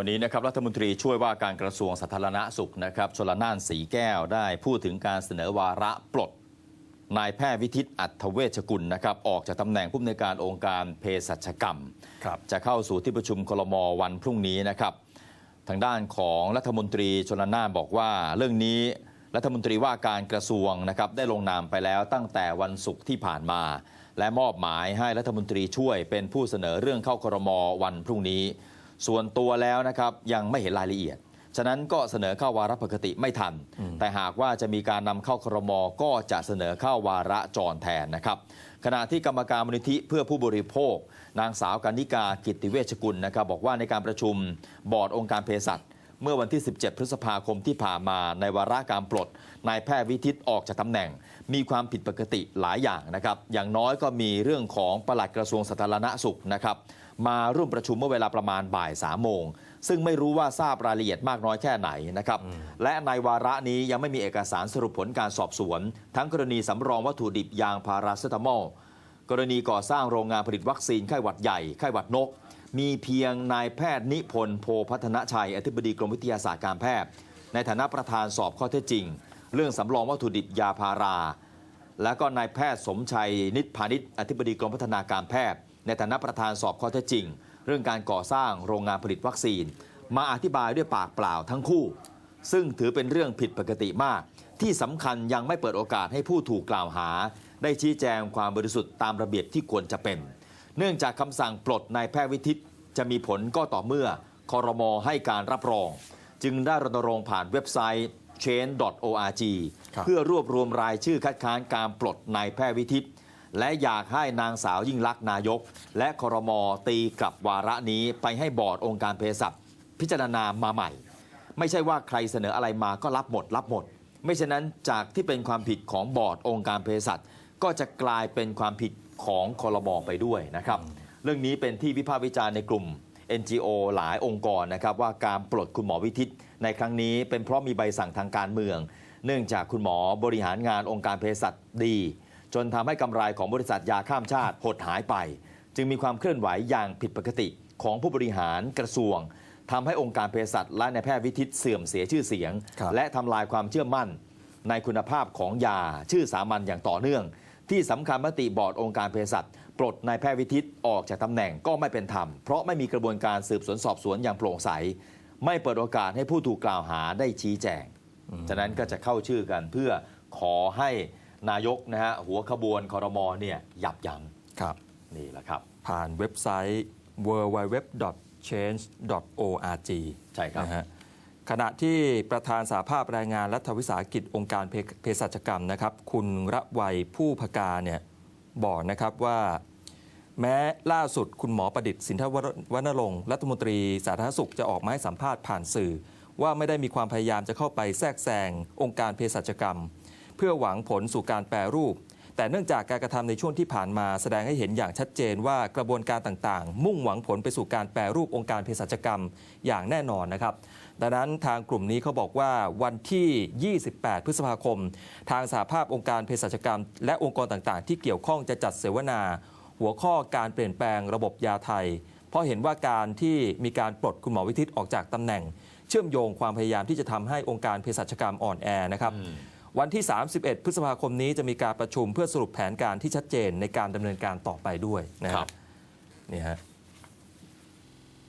วันนี้นะครับรัฐมนตรีช่วยว่าการกระทรวงสาธารณสุขนะครับชลน่านสีแก้วได้พูดถึงการเสนอวาระปลด นายแพทย์วิทิตอัตเวชกุลนะครับออกจากตำแหน่งผู้อำนวยการองค์การเภสัชกรรมครับจะเข้าสู่ที่ประชุมคลมวันพรุ่งนี้นะครับ ทางด้านของรัฐมนตรีชลน่านบอกว่าเรื่องนี้รัฐมนตรีว่าการกระทรวงนะครับได้ลงนามไปแล้วตั้งแต่วันศุกร์ที่ผ่านมา และมอบหมายให้รัฐมนตรีช่วยเป็นผู้เสนอเรื่องเข้าครมวันพรุ่งนี้ ส่วนตัวแล้วนะครับยังไม่เห็นรายละเอียด ฉะนั้นก็เสนอเข้าวาระปกติไม่ทัน แต่หากว่าจะมีการนำเข้าครมก็จะเสนอเข้าวาระจรแทนนะครับขณะที่กรรมการมูลนิธิเพื่อผู้บริโภค นางสาวกานิกากิตติเวชกุลนะครับบอกว่าในการประชุมบอร์ดองค์การเภสัชเมื่อวันที่ 17 พฤษภาคมที่ผ่านมาในวาระการปลดนายแพทย์วิทิตออกจากตำแหน่ง มีความผิดปกติหลายอย่างนะครับ อย่างน้อยก็มีเรื่องของปลัดกระทรวงสาธารณสุขนะครับ มาร่วมประชุมเมื่อเวลาประมาณบ่าย3โมง ซึ่งไม่รู้ว่าทราบรายละเอียดมากน้อยแค่ไหนนะครับ และในวาระนี้ยังไม่มีเอกสารสรุปผลการสอบสวน ทั้งกรณีสำรองวัตถุดิบยางพาราเซตามอลกรณีก่อสร้างโรงงานผลิตวัคซีนไข้หวัดใหญ่ไข้หวัดนก มีเพียงนายแพทย์นิพนธ์โพพัฒนชัย อธิบดีกรมวิทยาศาสตร์การแพทย์ ในฐานะประธานสอบข้อเท็จจริง เรื่องสำรองวัตถุดิบยาพารา และก็นายแพทย์สมชัยนิตพาณิชย์อธิบดีกรมพัฒนาการแพทย์ ในฐานะประธานสอบข้อเท็จจริง เรื่องการก่อสร้างโรงงานผลิตวัคซีน มาอธิบายด้วยปากเปล่าทั้งคู่ ซึ่งถือเป็นเรื่องผิดปกติมาก ที่สำคัญยังไม่เปิดโอกาสให้ผู้ถูกกล่าวหา ได้ชี้แจงความบริสุทธิ์ตามระเบียบที่ควรจะเป็น เนื่องจากคำสั่งปลดนายแพทย์วิทิตจะมีผลก็ต่อเมื่อคอรมอให้การรับรอง จึงได้รณรงค์ผ่านเว็บไซต์ change.org ครับเพื่อรวบรวมรายชื่อคัดค้านการปลดนายแพทย์วิทิต และอยากให้นางสาวยิ่งลักษณ์นายก และครมตีกลับวาระนี้ไปให้บอร์ดองค์การเภสัชพิจารณามาใหม่ ไม่ใช่ว่าใครเสนออะไรมาก็รับหมดรับหมด ไม่เช่นนั้นจากที่เป็นความผิดของบอร์ดองค์การเภสัชก็จะกลายเป็นความผิดของคอรมอไปด้วยนะครับ เรื่องนี้เป็นที่วิพากษ์วิจารณ์ในกลุ่ม NGO หลายองค์กรนะครับว่าการปลดคุณหมอวิทิต ในครั้งนี้เป็นเพราะมีใบสั่งทางการเมือง เนื่องจากคุณหมอบริหารงานองค์การเภสัชดี จนทำให้กำไรของบริษัทยาข้ามชาติหดหายไป จึงมีความเคลื่อนไหวอย่างผิดปกติของผู้บริหารกระทรวงทำให้องค์การเภสัชและนายแพทย์วิทิตเสื่อมเสียชื่อเสียงครับและทำลายความเชื่อมั่น ในคุณภาพของยาชื่อสามัญอย่างต่อเนื่อง ที่สำคัญมติบอร์ดองค์การเภสัชปลดนายแพทย์วิทิตออกจากตำแหน่งก็ไม่เป็นธรรม เพราะไม่มีกระบวนการสืบสวนสอบสวนอย่างโปร่งใส ไม่เปิดโอกาสให้ผู้ถูกกล่าวหาได้ชี้แจง ฉะนั้นก็จะเข้าชื่อกันเพื่อขอให้ นายกนะฮะหัวขบวนคอรมอเนี่ยยับยั้งครับ นี่แหละครับ ผ่านเว็บไซต์ www.change.org ใช่ครับนะฮะขณะที่ประธานสาภาพแรงงานรัฐวิสาหกิจองค์การเภเภสัชกรรมนะครับ คุณระไวยผู้พกาเนี่ยบอกนะครับว่า แม้ล่าสุดคุณหมอประดิษฐ์สินทวรรณรงค์รัฐมนตรีสาธารณสุขจะออกมาให้สัมภาษณ์ผ่านสื่อ ว่าไม่ได้มีความพยายามจะเข้าไปแทรกแซงองค์การเภสัชกรรม เพื่อหวังผลสู่การแปรรูป แต่เนื่องจากการกระทำในช่วงที่ผ่านมาแสดงให้เห็นอย่างชัดเจนว่ากระบวนการต่างๆ มุ่งหวังผลไปสู่การแปรรูปองค์การเภสัชกรรมอย่างแน่นอนนะครับดังนั้นทางกลุ่มนี้เขาบอกว่าวันที่ 28 พฤษภาคม ทางสหภาพองค์การเภสัชกรรม และองค์กรต่างๆ ที่เกี่ยวข้องจะจัดเสวนา หัวข้อการเปลี่ยนแปลงระบบยาไทย เพราะเห็นว่าการที่มีการปลดคุณหมอวิทิตออกจากตำแหน่ง เชื่อมโยงความพยายามที่จะทำให้องค์การเภสัชกรรมอ่อนแอนะครับ วันที่ 31 พฤษภาคมนี้จะมีการประชุมเพื่อสรุปแผนการที่ชัดเจนในการดำเนินการต่อไปด้วยนะคครัรับบนี่ฮะ